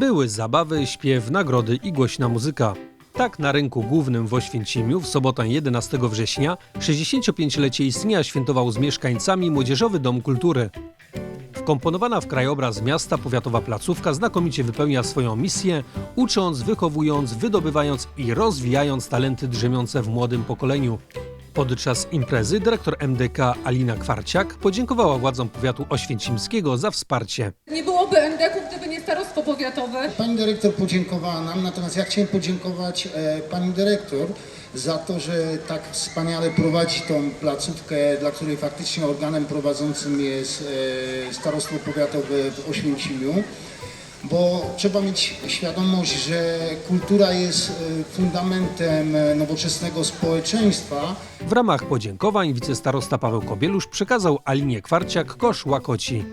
Były zabawy, śpiew, nagrody i głośna muzyka. Tak na rynku głównym w Oświęcimiu w sobotę 11 września 65-lecie istnienia świętował z mieszkańcami Młodzieżowy Dom Kultury. Wkomponowana w krajobraz miasta powiatowa placówka znakomicie wypełnia swoją misję, ucząc, wychowując, wydobywając i rozwijając talenty drzemiące w młodym pokoleniu. Podczas imprezy dyrektor MDK Alina Kwarciak podziękowała władzom powiatu oświęcimskiego za wsparcie. Nie byłoby NDK-u, gdyby starostwo powiatowe. Pani dyrektor podziękowała nam, natomiast ja chciałem podziękować e, pani dyrektor za to, że tak wspaniale prowadzi tą placówkę, dla której faktycznie organem prowadzącym jest e, starostwo powiatowe w Oświęcimiu. Bo trzeba mieć świadomość, że kultura jest e, fundamentem e, nowoczesnego społeczeństwa, W ramach podziękowań wicestarosta Paweł Kobielusz przekazał Alinie Kwarciak kosz łakoci.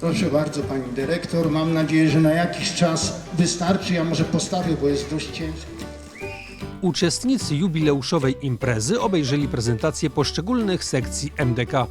Proszę bardzo Pani Dyrektor, mam nadzieję, że na jakiś czas wystarczy, ja może postawię, bo jest dość ciężko. Uczestnicy jubileuszowej imprezy obejrzeli prezentację poszczególnych sekcji MDK.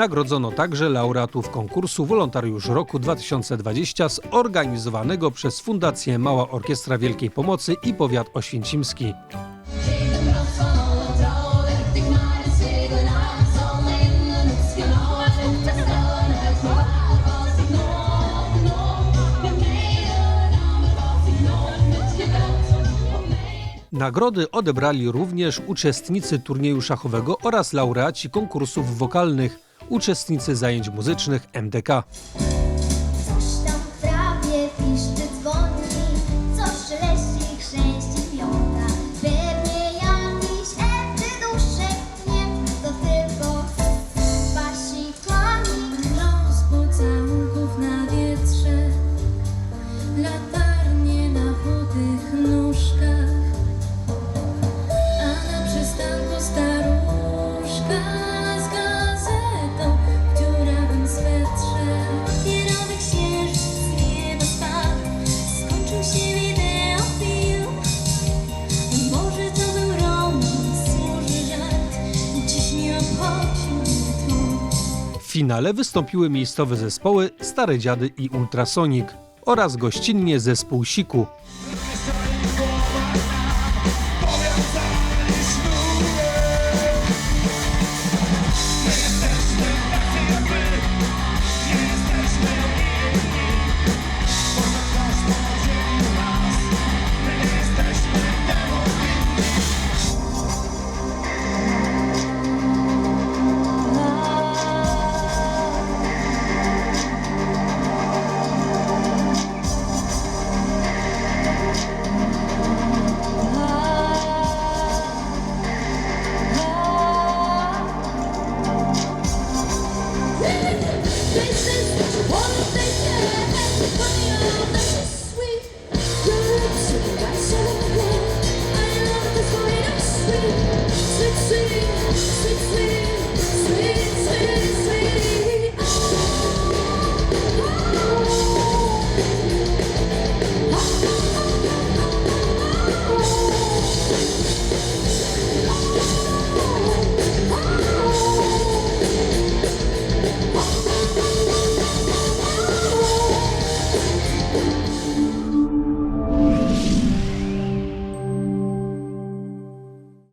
Nagrodzono także laureatów konkursu Wolontariusz Roku 2020 zorganizowanego przez Fundację Mała Orkiestra Wielkiej Pomocy i Powiat Oświęcimski. Nagrody odebrali również uczestnicy turnieju szachowego oraz laureaci konkursów wokalnych, uczestnicy zajęć muzycznych MDK. Finale wystąpiły miejscowe zespoły Stare Dziady i Ultrasonic oraz gościnnie zespół Siku.